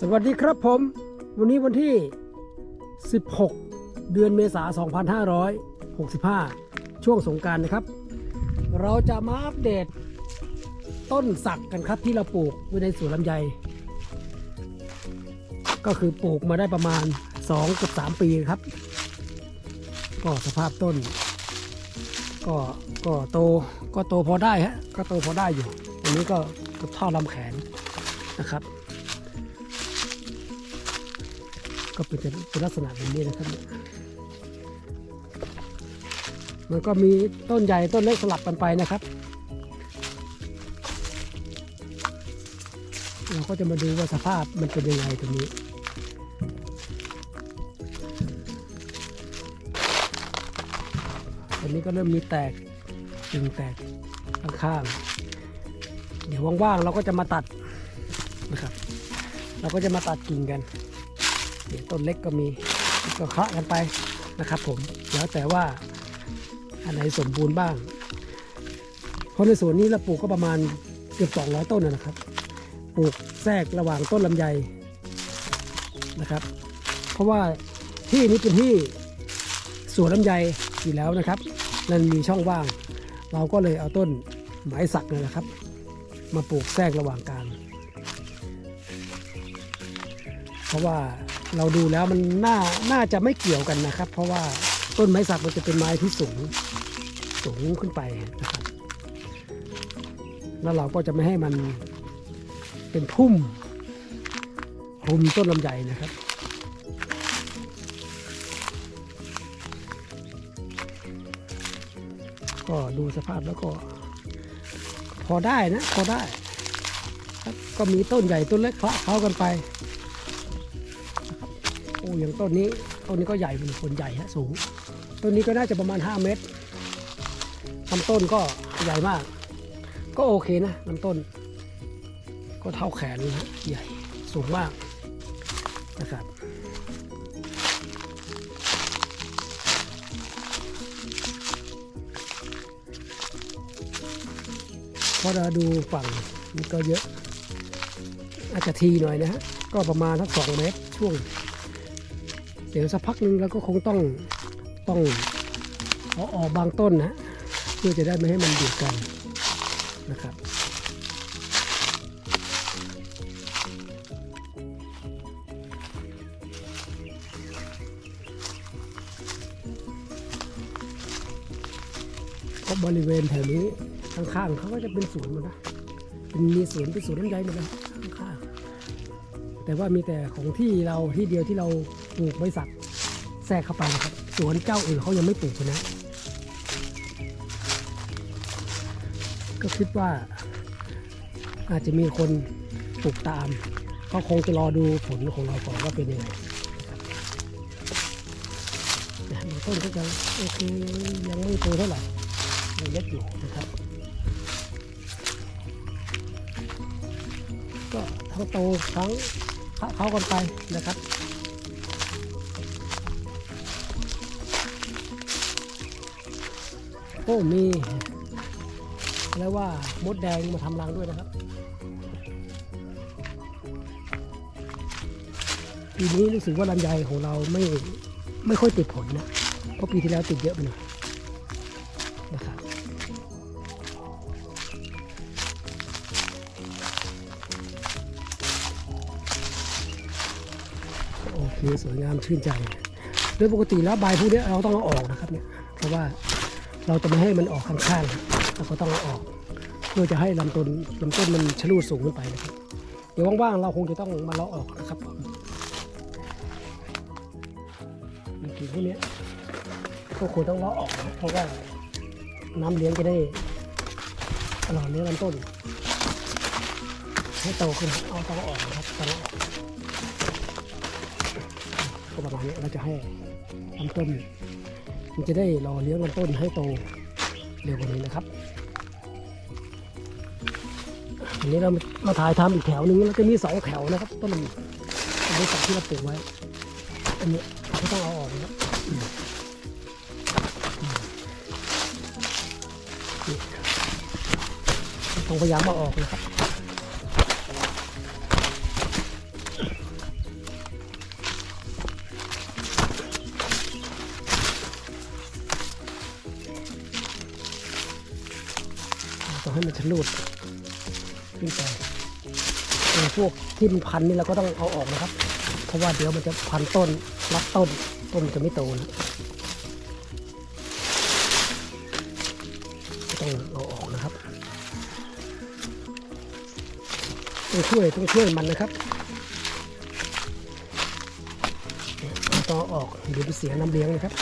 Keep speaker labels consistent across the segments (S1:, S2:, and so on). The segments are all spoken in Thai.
S1: สวัสดีครับผม วันนี้วันที่ 16 เดือนเมษายน2565 ช่วงสงการนะครับ เราจะมาอัปเดตต้นสักกันครับที่เราปลูกไว้ในสวนลำไย ก็คือปลูกมาได้ประมาณ 2 กับ 3 ปีครับ ก็สภาพต้น ก็ก็โตก็โตพอได้ฮะก็โตพอได้อยู่อันนี้ก็เท่าลำแขนนะครับ ก็เป็นเป็นลักษณะแบบนี้นะครับ มันก็มีต้นใหญ่ต้นเล็กสลับกันไปนะครับ เราก็จะมาดูว่าสภาพมันเป็นยังไงตรงนี้ตอนนี้ก็เริ่มมีแตกกิ่งแตกข้างๆเดี๋ยวว่างๆเราก็จะมาตัดนะครับ เราก็จะมาตัดกิ่งกัน ต้นเล็กก็มีก็เคละกันไปนะครับ ผมแล้วแต่ว่าอันไหนสมบูรณ์บ้างเพราะในสวนนี้เราปลูกก็ประมาณเกือบ200 ต้นนะนะครับ ปลูกแทรกระหว่างต้นลำไยนะครับ เพราะว่าที่นี้เป็นที่สวนลำไยอยู่แล้วนะครับ นั่นมีช่องว่าง เราก็เลยเอาต้นไม้สักเนี่ยนะครับ มาปลูกแทรกระหว่างกลางเพราะว่า เราดูแล้วมันน่าน่าจะไม่เกี่ยวกันนะครับ เพราะว่าต้นไม้สักมันจะเป็นไม้ที่สูงสูงขึ้นไปนะครับ แล้วเราก็จะไม่ให้มันเป็นพุ่มรุมต้นลำไยนะครับก็ดูสภาพแล้วก็ พอได้นะ พอได้ ก็มีต้นใหญ่ต้นเล็กคละเข้ากันไป อ้อย่างต้นนี้ต้นนี้ก็ใหญ่เป็นคนใหญ่ฮะสูงต้นนี้ก็น่าจะประมาณ 5 เมตรลำต้นก็ใหญ่มาก ก็โอเคนะลำต้น ก็เท่าแขนเลยฮะใหญ่สูงมากนะครับพราะเราดูฝั่งมันก็เยอะ อาจจะทีหน่อยนะฮะก็ประมาณสักสองเมตรช่วง ดี๋ยวสักพักหนึงเราก็คงต้องต้องเอาออกบางต้นนะเพื่อจะได้ไม่ให้มันเบียดกันนะครับเพราะบริเวณแถวนี้ข้างๆเขาก็จะเป็นสวนหมดนะเป็นมีสวนเป็นสวนลำไยหมดเลยข้างๆแต่ว่ามีแต่ของที่เราที่เดียวที่เรา ปลูกไม้สักแทรกเข้าไปนะครับ สวนเจ้าอื่นเขายังไม่ปลูกเลยนะ ก็คิดว่า อาจจะมีคนปลูกตามเขาคงจะรอดูผลของเราก่อนว่าเป็นยังไงนะครับต้นก็จะโอเคยังไม่โตเท่าไหร่ยังเล็กอยู่นะครับ ก็ทั้งโตทั้งเค้ากันไปนะครับ โอ้มีแล้วว่ามดแดงมาทำรังด้วยนะครับปีนี้รู้สึกว่าลำไยของเราไม่ไม่ค่อยติดผลนะเพราะปีที่แล้วติดเยอะไปหน่อยนะครับโอเคสวยงามชื่นใจโดยปกติแล้วใบพวกนี้เราต้องเอาออกนะครับเนี่ยเพราะว่า เราจะไม่ให้มันออกข้างๆเราก็ต้องเอาออก เพื่อจะให้ลำต้นลำต้นมันชะลูดสูงขึ้นไปนะครับเดี๋ยวว่างๆเราคงจะต้องมาเลาะออกนะครับผมกิ่งพวกนี้ก็ควรต้องเลาะออกนะเพราะว่าน้ำเลี้ยงจะได้ตลอดเลี้ยงลำต้น ให้โตขึ้นเอาต้องออกนะครับต้องเอาออกก็ประมาณนี้เราจะให้ลำต้น มันจะได้รอเลี้ยงลำต้นให้โตเร็วกว่านี้นะครับอันนี้เรามาถ่ายทำอีกแถวหนึ่งแล้วจะมีสองแถวนะครับต้นอันนี้สักที่เราปลูกไว้ อันนี้เราก็ต้องเอาออกนะครับต้องพยายามเอาออกนะครับ ให้มันชะลูดขึ้นไปเออพวกที่มันพันนี่เราก็ต้องเอาออกนะครับ เพราะว่าเดี๋ยวมันจะพันต้นรัดต้น ต้นมันจะไม่โตนะต้องเอาออกนะครับต้องช่วยต้องช่วยมันนะครับต้องออกเดี๋ยวมันเสียน้ำเลี้ยงนะครับ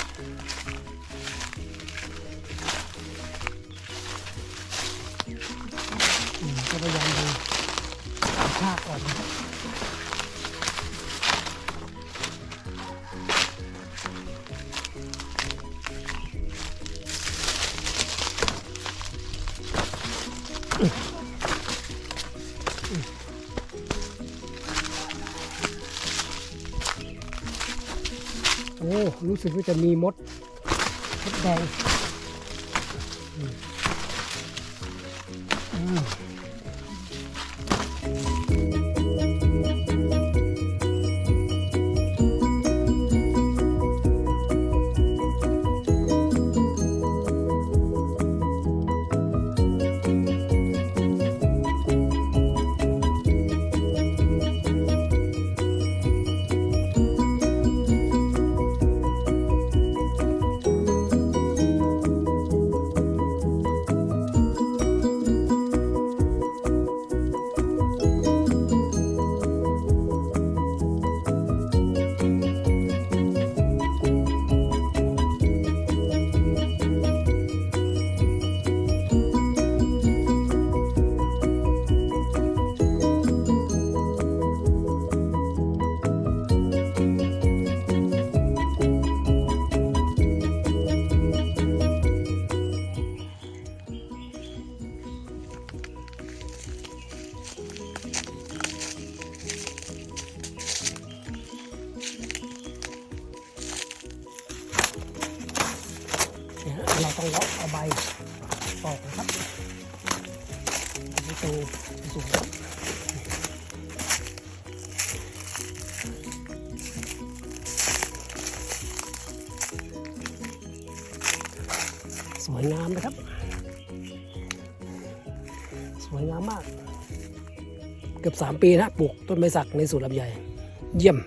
S1: รู้สึกว่าจะมีมดมดแดง เราต้องเลาะเอาใบออกนะครับไม่โตสูงครับสวยงามนะครับ สวยงามมาก เกือบ 3 ปีนะปลูกต้นไม้สักในสวนลำไยเยี่ยม